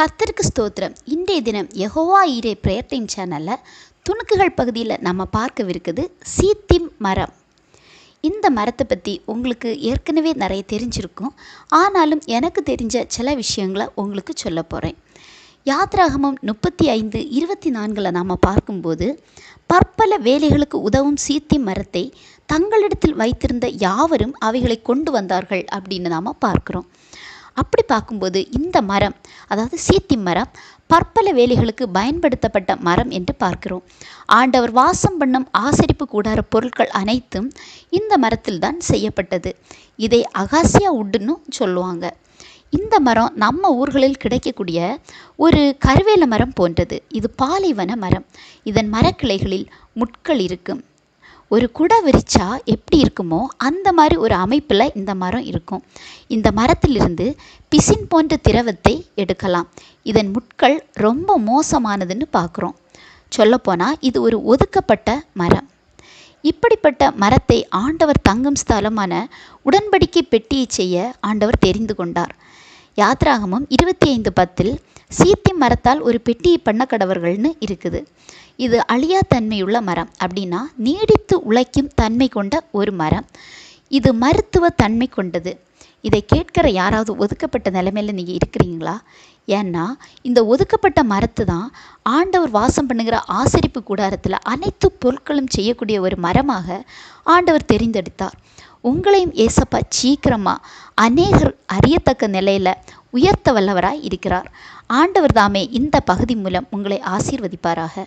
கர்த்தருக்கு ஸ்தோத்திரம். இன்றைய தினம் யெகோவா ஈரே பிரேயர் டைம் சேனலில் துணுக்குகள் பகுதியில் நம்ம பார்க்கவிருக்குது சீத்திம் மரம். இந்த மரத்தை பற்றி உங்களுக்கு ஏற்கனவே நிறைய தெரிஞ்சிருக்கும். ஆனாலும் எனக்கு தெரிஞ்ச சில விஷயங்களை உங்களுக்கு சொல்ல போகிறேன் யாத்ராகமம் முப்பத்தி ஐந்து இருபத்தி நான்கில் நாம் பார்க்கும்போது பற்பல வேலைகளுக்கு உதவும் சீத்தி மரத்தை தங்களிடத்தில் வைத்திருந்த யாவரும் அவைகளை கொண்டு வந்தார்கள் அப்படின்னு நாம் பார்க்குறோம். அப்படி பார்க்கும்போது இந்த மரம் அதாவது சீத்தி மரம் பற்பல வேலைகளுக்கு பயன்படுத்தப்பட்ட மரம் என்று பார்க்கிறோம். ஆண்டவர் வாசம் பண்ணும் ஆசரிப்பு கூடார பொருட்கள் அனைத்தும் இந்த மரத்தில் தான் செய்யப்பட்டது. இதை அகாசியா உட்டுன்னு சொல்லுவாங்க. இந்த மரம் நம்ம ஊர்களில் கிடைக்கக்கூடிய ஒரு கருவேல மரம் போன்றது. இது பாலைவன மரம். இதன் மரக்கிளைகளில் முட்கள் இருக்கும். ஒரு குடை விரிச்சா எப்படி இருக்குமோ அந்த மாதிரி ஒரு அமைப்பில் இந்த மரம் இருக்கும். இந்த மரத்திலிருந்து பிசின் போன்ற திரவத்தை எடுக்கலாம். இதன் முட்கள் ரொம்ப மோசமானதுன்னு பார்க்குறோம். சொல்லப்போனால் இது ஒரு ஒதுக்கப்பட்ட மரம். இப்படிப்பட்ட மரத்தை ஆண்டவர் தங்கும் ஸ்தலமான உடன்படிக்கை பெட்டியை செய்ய ஆண்டவர் தெரிந்து கொண்டார். யாத்ராகமும் இருபத்தி ஐந்து பத்தில் சீத்தி மரத்தால் ஒரு பெட்டி பண்ண கடவர்கள்னு இருக்குது. இது அழியா தன்மையுள்ள மரம். அப்படின்னா நீடித்து உழைக்கும் தன்மை கொண்ட ஒரு மரம். இது மருத்துவ தன்மை கொண்டது. இதை கேட்கிற யாராவது ஒதுக்கப்பட்ட நிலைமையில் நீங்கள் இருக்கிறீங்களா? ஏன்னா இந்த ஒதுக்கப்பட்ட மரத்து தான் ஆண்டவர் வாசம் பண்ணுகிற ஆசரிப்பு கூடாரத்தில் அனைத்து பொருட்களும் செய்யக்கூடிய ஒரு மரமாக ஆண்டவர் தெரிந்தெடுத்தார். உங்களையும் ஏசப்பா சீக்கிரமாக அநேகர் அறியத்தக்க நிலையில் உயர்த்த வல்லவராய் இருக்கிறார். ஆண்டவர் தாமே இந்த பகுதி மூலம் உங்களை ஆசீர்வதிப்பாராக.